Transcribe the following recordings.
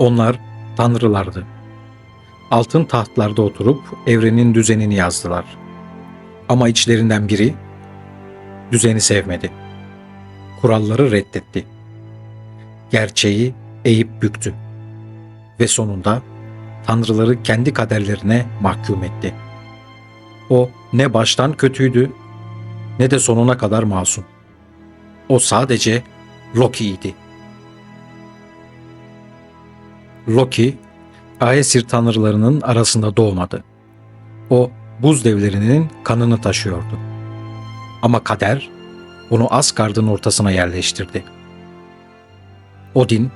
Onlar tanrılardı. Altın tahtlarda oturup evrenin düzenini yazdılar. Ama içlerinden biri düzeni sevmedi. Kuralları reddetti. Gerçeği eğip büktü. Ve sonunda tanrıları kendi kaderlerine mahkum etti. O ne baştan kötüydü ne de sonuna kadar masum. O sadece Loki'ydi. Loki, Aesir tanrılarının arasında doğmadı. O buz devlerinin kanını taşıyordu. Ama kader onu Asgard'ın ortasına yerleştirdi. Odin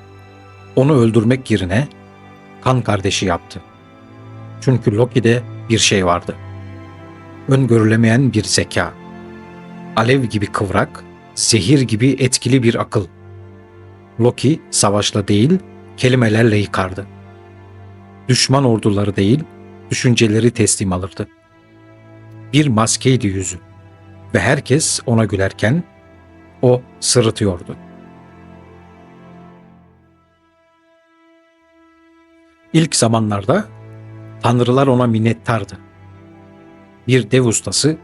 onu öldürmek yerine kan kardeşi yaptı. Çünkü Loki'de bir şey vardı. Öngörülemeyen bir zeka. Alev gibi kıvrak, zehir gibi etkili bir akıl. Loki savaşla değil, kelimelerle yıkardı. Düşman orduları değil, düşünceleri teslim alırdı. Bir maskeydi yüzü ve herkes ona gülerken o sırıtıyordu. İlk zamanlarda tanrılar ona minnettardı. Bir dev ustası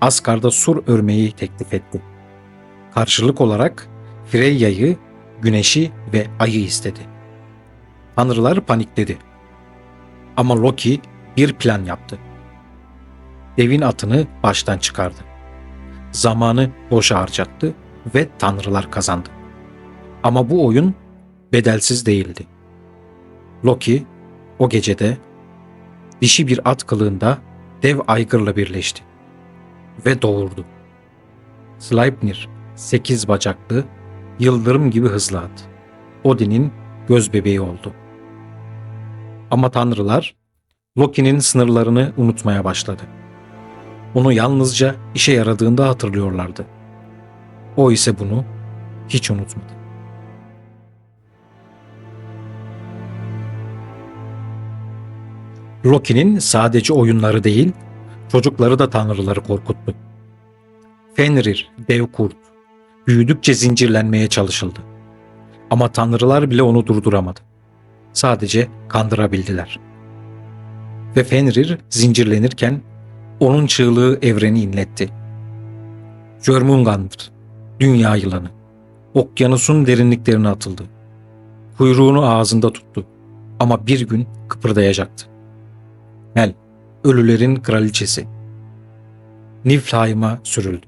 Asgard'a sur örmeyi teklif etti. Karşılık olarak Freya'yı, güneşi ve ayı istedi. Tanrılar panikledi. Ama Loki bir plan yaptı. Devin atını baştan çıkardı. Zamanı boşa harcattı ve tanrılar kazandı. Ama bu oyun bedelsiz değildi. Loki o gecede dişi bir at kılığında dev aygırla birleşti ve doğurdu. Sleipnir, sekiz bacaklı, yıldırım gibi hızlı at. Odin'in göz bebeği oldu. Ama tanrılar Loki'nin sınırlarını unutmaya başladı. Onu yalnızca işe yaradığında hatırlıyorlardı. O ise bunu hiç unutmadı. Loki'nin sadece oyunları değil, çocukları da tanrıları korkuttu. Fenrir, dev kurt, büyüdükçe zincirlenmeye çalışıldı. Ama tanrılar bile onu durduramadı. Sadece kandırabildiler. Ve Fenrir zincirlenirken onun çığlığı evreni inletti. Jörmungandr, dünya yılanı, okyanusun derinliklerine atıldı. Kuyruğunu ağzında tuttu ama bir gün kıpırdayacaktı. Hel, ölülerin kraliçesi. Niflheim'a sürüldü.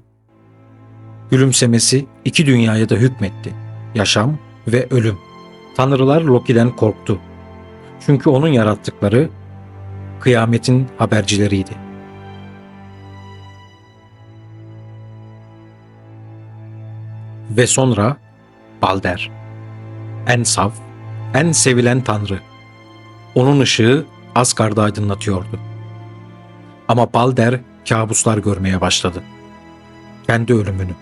Gülümsemesi iki dünyaya da hükmetti. Yaşam ve ölüm. Tanrılar Loki'den korktu. Çünkü onun yarattıkları kıyametin habercileriydi. Ve sonra Balder. En saf, en sevilen tanrı. Onun ışığı Asgard'ı aydınlatıyordu. Ama Balder kabuslar görmeye başladı. Kendi ölümünü.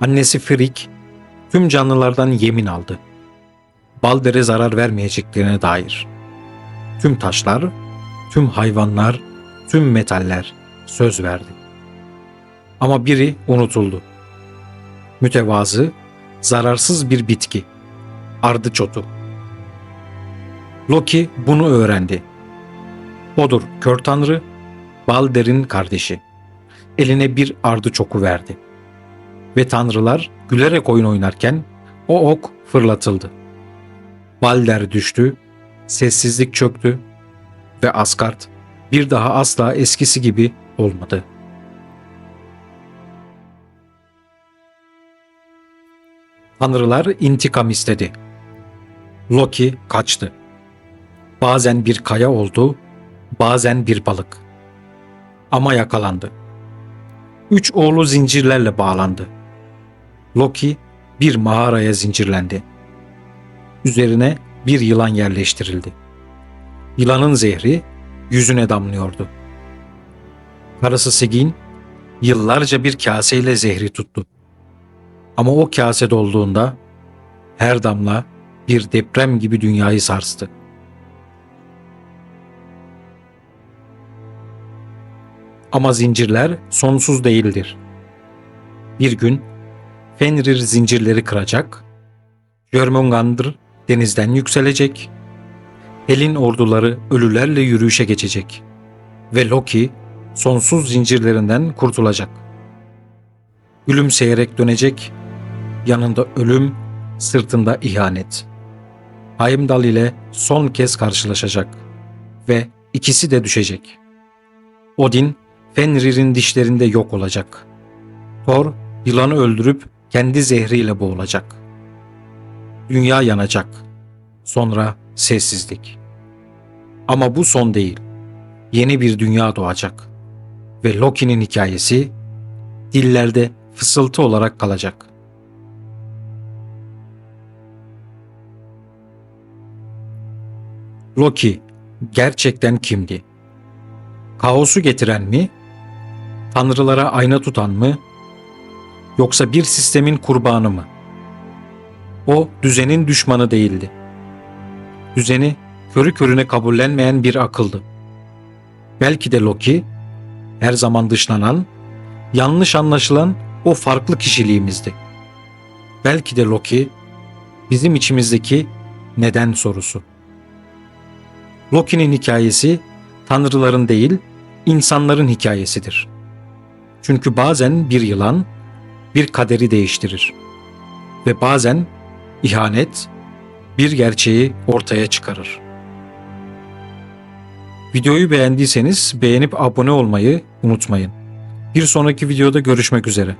Annesi Frigg tüm canlılardan yemin aldı. Balder'e zarar vermeyeceklerine dair. Tüm taşlar, tüm hayvanlar, tüm metaller söz verdi. Ama biri unutuldu. Mütevazı, zararsız bir bitki. Ardıçotu. Loki bunu öğrendi. Odur kör tanrı, Balder'in kardeşi. Eline bir ardıçoku verdi. Ve tanrılar gülerek oyun oynarken o ok fırlatıldı. Balder düştü, sessizlik çöktü ve Asgard bir daha asla eskisi gibi olmadı. Tanrılar intikam istedi. Loki kaçtı. Bazen bir kaya oldu, bazen bir balık. Ama yakalandı. Üç oğlu zincirlerle bağlandı. Loki bir mağaraya zincirlendi. Üzerine bir yılan yerleştirildi. Yılanın zehri yüzüne damlıyordu. Karısı Sigyn yıllarca bir kaseyle zehri tuttu. Ama o kase dolduğunda her damla bir deprem gibi dünyayı sarstı. Ama zincirler sonsuz değildir. Bir gün Fenrir zincirleri kıracak, Jörmungandr denizden yükselecek. Hel'in orduları ölülerle yürüyüşe geçecek. Ve Loki sonsuz zincirlerinden kurtulacak. Gülümseyerek dönecek. Yanında ölüm, sırtında ihanet. Heimdall ile son kez karşılaşacak ve ikisi de düşecek. Odin, Fenrir'in dişlerinde yok olacak. Thor, yılanı öldürüp kendi zehriyle boğulacak. Dünya yanacak. Sonra sessizlik. Ama bu son değil. Yeni bir dünya doğacak. Ve Loki'nin hikayesi dillerde fısıltı olarak kalacak. Loki gerçekten kimdi? Kaosu getiren mi? Tanrılara ayna tutan mı? Yoksa bir sistemin kurbanı mı? O düzenin düşmanı değildi. Düzeni körü körüne kabullenmeyen bir akıldı. Belki de Loki her zaman dışlanan, yanlış anlaşılan o farklı kişiliğimizdi. Belki de Loki bizim içimizdeki neden sorusu. Loki'nin hikayesi tanrıların değil, insanların hikayesidir. Çünkü bazen bir yılan bir kaderi değiştirir ve bazen ihanet bir gerçeği ortaya çıkarır. Videoyu beğendiyseniz beğenip abone olmayı unutmayın. Bir sonraki videoda görüşmek üzere.